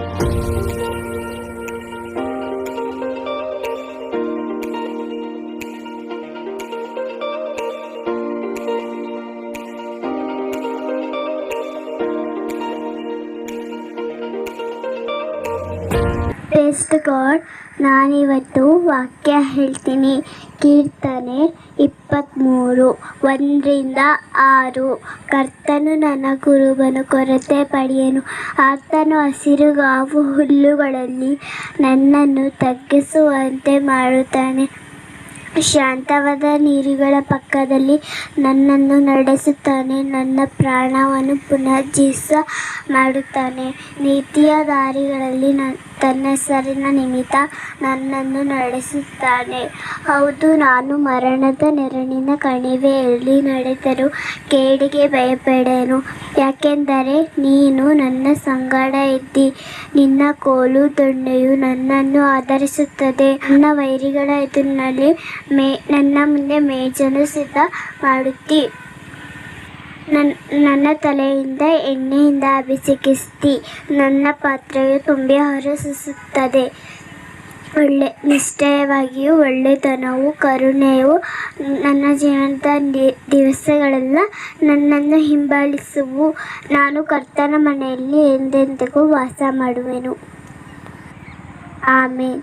Thank you. Praise God, ನಾನಿವತ್ತು ವಾಕ್ಯ ಹೇಳ್ತೀನಿ. ಕೀರ್ತನೆ ಇಪ್ಪತ್ತ್ಮೂರು ಒಂದರಿಂದ ಆರು. ಕರ್ತನು ನನ್ನ ಕುರುಬನು ಕೊರತೆ ಪಡೆಯನು. ಆತನು ಹಸಿರುಗಾವು ಹುಲ್ಲುಗಳಲ್ಲಿ ನನ್ನನ್ನು ತಗ್ಗಿಸುವಂತೆ ಮಾಡುತ್ತಾನೆ. ಶಾಂತವಾದ ನೀರುಗಳ ಪಕ್ಕದಲ್ಲಿ ನನ್ನನ್ನು ನಡೆಸುತ್ತಾನೆ. ನನ್ನ ಪ್ರಾಣವನ್ನು ಪುನರ್ಜೀವಿಸ ಮಾಡುತ್ತಾನೆ. ನೀತಿಯ ದಾರಿಗಳಲ್ಲಿ ನ ತನ್ನ ಹೆಸರಿನ ನಿಮಿತ್ತ ನನ್ನನ್ನು ನಡೆಸುತ್ತಾನೆ. ಹೌದು, ನಾನು ಮರಣದ ನೆರಳಿನ ಕಣಿವೆಯಲ್ಲಿ ನಡೆದರೂ ಕೇಡಿಗೆ ಭಯಪಡೆನು ಯಾಕೆಂದರೆ ನೀನು ನನ್ನ ಸಂಗಡ ಇದ್ದಿ. ನಿನ್ನ ಕೋಲು ದೊಣ್ಣೆಯು ನನ್ನನ್ನು ಆಧರಿಸುತ್ತದೆ. ನನ್ನ ವೈರಿಗಳ ಎದುರಿನಲ್ಲಿ ಮೇ, ನನ್ನ ಮುಂದೆ ಮೇಜನ್ನು ಸಿದ್ಧ ಮಾಡುತ್ತಿ ನನ್ನ ನನ್ನ ತಲೆಯಿಂದ ಎಣ್ಣೆಯಿಂದ ಅಭಿಷೇಕಿಸ್ತಿ. ನನ್ನ ಪಾತ್ರೆಯು ತುಂಬಿ ಹೊರಸೂಸುತ್ತದೆ ಒಳ್ಳೆ ನಿಶ್ಚಯವಾಗಿಯೂ ಒಳ್ಳೆತನವು ಕರುಣೆಯು ನನ್ನ ಜೀವನದ ದಿವಸಗಳೆಲ್ಲ, ನನ್ನನ್ನು ಹಿಂಬಾಲಿಸುವು. ನಾನು ಕರ್ತನ ಮನೆಯಲ್ಲಿ ಎಂದೆಂದಿಗೂ ವಾಸ ಮಾಡುವೆನು. ಆಮೇನ್.